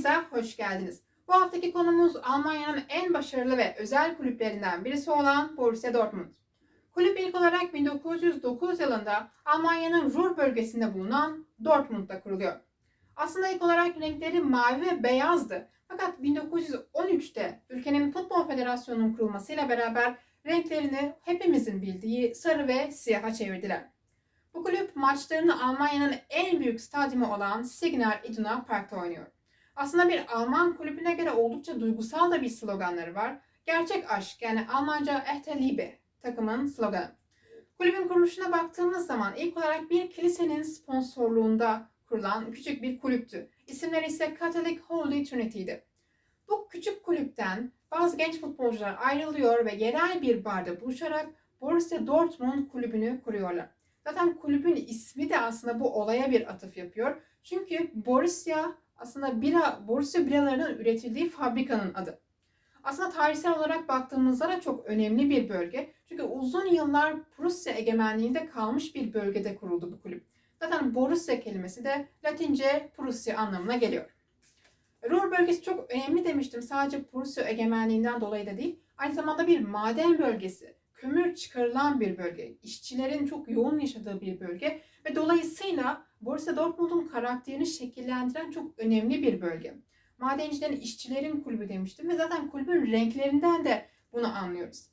Analize hoş geldiniz. Bu haftaki konumuz Almanya'nın en başarılı ve özel kulüplerinden birisi olan Borussia Dortmund. Kulüp ilk olarak 1909 yılında Almanya'nın Ruhr bölgesinde bulunan Dortmund'da kuruluyor. Aslında ilk olarak renkleri mavi ve beyazdı. Fakat 1913'te ülkenin Futbol Federasyonu'nun kurulmasıyla beraber renklerini hepimizin bildiği sarı ve siyaha çevirdiler. Bu kulüp maçlarını Almanya'nın en büyük stadyumu olan Signal Iduna Park'ta oynuyor. Aslında bir Alman kulübüne göre oldukça duygusal da bir sloganları var. Gerçek aşk yani Almanca Echte Liebe takımın sloganı. Kulübün kuruluşuna baktığımız zaman ilk olarak bir kilisenin sponsorluğunda kurulan küçük bir kulüptü. İsimleri ise Catholic Holy Trinity'di. Bu küçük kulüpten bazı genç futbolcular ayrılıyor ve yerel bir barda buluşarak Borussia Dortmund kulübünü kuruyorlar. Zaten kulübün ismi de aslında bu olaya bir atıf yapıyor. Çünkü Borussia aslında bira, Borussia biralarının üretildiği fabrikanın adı. Aslında tarihsel olarak baktığımızda da çok önemli bir bölge. Çünkü uzun yıllar Prusya egemenliğinde kalmış bir bölgede kuruldu bu kulüp. Zaten Borussia kelimesi de Latince Prusya anlamına geliyor. Ruhr bölgesi çok önemli demiştim. Sadece Prusya egemenliğinden dolayı da değil. Aynı zamanda bir maden bölgesi. Kömür çıkarılan bir bölge. işçilerin çok yoğun yaşadığı bir bölge. Ve dolayısıyla Borussia Dortmund'un karakterini şekillendiren çok önemli bir bölge. Madencilerin, işçilerin kulübü demiştim ve zaten kulübün renklerinden de bunu anlıyoruz.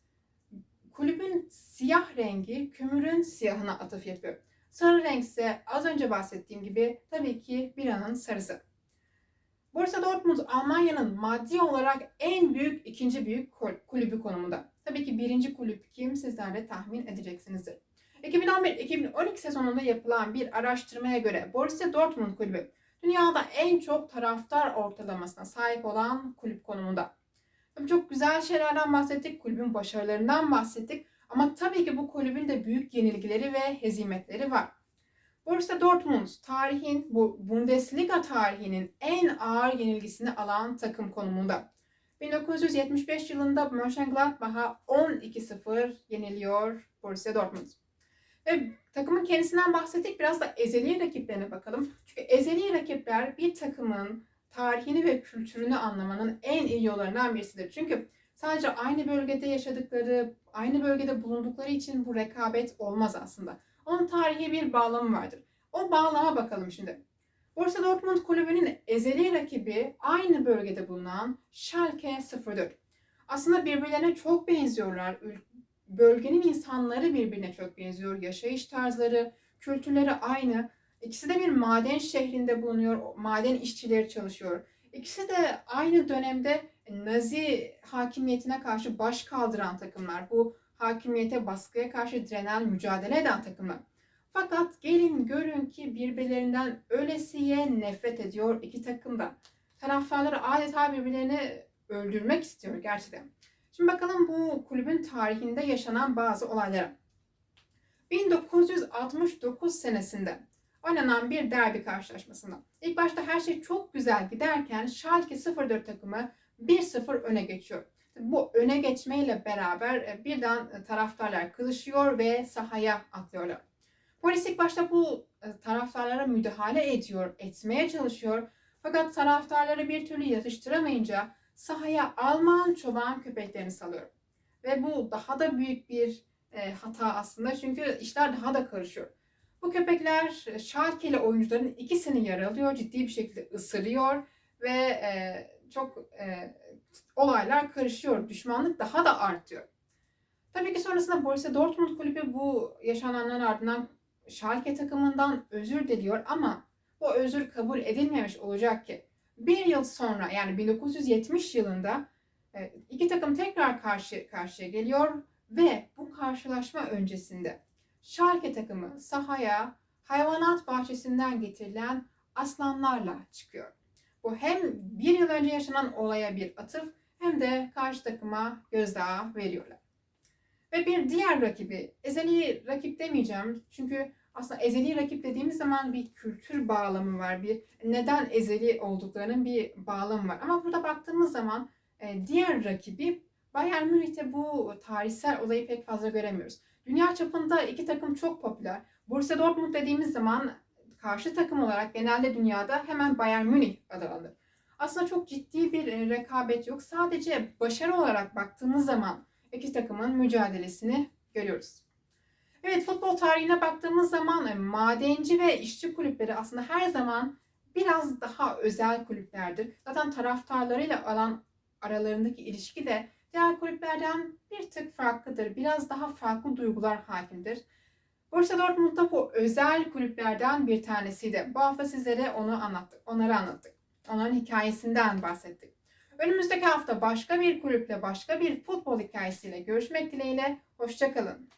Kulübün siyah rengi kömürün siyahına atıf yapıyor. Sarı renk ise az önce bahsettiğim gibi tabii ki biranın sarısı. Borussia Dortmund Almanya'nın maddi olarak en büyük ikinci büyük kulübü konumunda. Tabii ki birinci kulüp kim sizler de tahmin edeceksinizdir. 2011-2012 sezonunda yapılan bir araştırmaya göre Borussia Dortmund kulübü dünyada en çok taraftar ortalamasına sahip olan kulüp konumunda. Tabii çok güzel şeylerden bahsettik, kulübün başarılarından bahsettik ama tabii ki bu kulübün de büyük yenilgileri ve hezimetleri var. Borussia Dortmund tarihin, bu Bundesliga tarihinin en ağır yenilgisini alan takım konumunda. 1975 yılında Mönchengladbach'a 12-0 yeniliyor Borussia Dortmund. Ve takımın kendisinden bahsettik. Biraz da ezeli rakiplerine bakalım. Çünkü ezeli rakipler bir takımın tarihini ve kültürünü anlamanın en iyi yollarından birisidir. Çünkü sadece aynı bölgede yaşadıkları, aynı bölgede bulundukları için bu rekabet olmaz aslında. Onun tarihi bir bağlamı vardır. O bağlama bakalım şimdi. Borussia Dortmund kulübünün ezeli rakibi aynı bölgede bulunan Schalke 04. Aslında birbirlerine çok benziyorlar. Bölgenin insanları birbirine çok benziyor. Yaşayış tarzları, kültürleri aynı. İkisi de bir maden şehrinde bulunuyor. Maden işçileri çalışıyor. İkisi de aynı dönemde Nazi hakimiyetine karşı baş kaldıran takımlar. Bu hakimiyete, baskıya karşı direnen, mücadele eden takımlar. Fakat gelin görün ki birbirlerinden ölesiye nefret ediyor iki takım da. Taraftarları adeta birbirlerini öldürmek istiyor gerçekten. Şimdi bakalım bu kulübün tarihinde yaşanan bazı olaylara. 1969 senesinde oynanan bir derbi karşılaşmasında. İlk başta her şey çok güzel giderken Schalke 04 takımı 1-0 öne geçiyor. Bu öne geçmeyle beraber e, birden taraftarlar kızışıyor ve sahaya atlıyorlar. Polis ilk başta bu e, taraftarlara müdahale ediyor, etmeye çalışıyor. Fakat taraftarları bir türlü yatıştıramayınca sahaya Alman çoban köpeklerini salıyor. Ve bu daha da büyük bir e, hata aslında çünkü işler daha da karışıyor. Bu köpekler e, Schalke'li oyuncuların ikisini yaralıyor, ciddi bir şekilde ısırıyor ve e, çok e, olaylar karışıyor. Düşmanlık daha da artıyor. Tabii ki sonrasında Borussia Dortmund kulübü bu yaşananların ardından Schalke takımından özür diliyor ama bu özür kabul edilmemiş olacak ki bir yıl sonra yani 1970 yılında e, iki takım tekrar karşı karşıya geliyor ve bu karşılaşma öncesinde Schalke takımı sahaya hayvanat bahçesinden getirilen aslanlarla çıkıyor. Bu hem bir yıl önce yaşanan olaya bir atıf hem de karşı takıma gözdağı veriyorlar. Ve bir diğer rakibi, ezeli rakip demeyeceğim çünkü aslında ezeli rakip dediğimiz zaman bir kültür bağlamı var. Bir neden ezeli olduklarının bir bağlamı var. Ama burada baktığımız zaman e, diğer rakibi Bayern Münih'te bu tarihsel olayı pek fazla göremiyoruz. Dünya çapında iki takım çok popüler. Borussia Dortmund dediğimiz zaman karşı takım olarak genelde dünyada hemen Bayern Münih adı alır. aslında çok ciddi bir e, rekabet yok. Sadece başarı olarak baktığımız zaman iki takımın mücadelesini görüyoruz. Evet futbol tarihine baktığımız zaman e, madenci ve işçi kulüpleri aslında her zaman biraz daha özel kulüplerdir. Zaten taraftarlarıyla alan aralarındaki ilişki de diğer kulüplerden bir tık farklıdır. Biraz daha farklı duygular hakimdir. Borussia Dortmund da bu özel kulüplerden bir tanesiydi. Bu hafta sizlere onu anlattık, onları anlattık. Onların hikayesinden bahsettik. Önümüzdeki hafta başka bir kulüple, başka bir futbol hikayesiyle görüşmek dileğiyle. Hoşçakalın.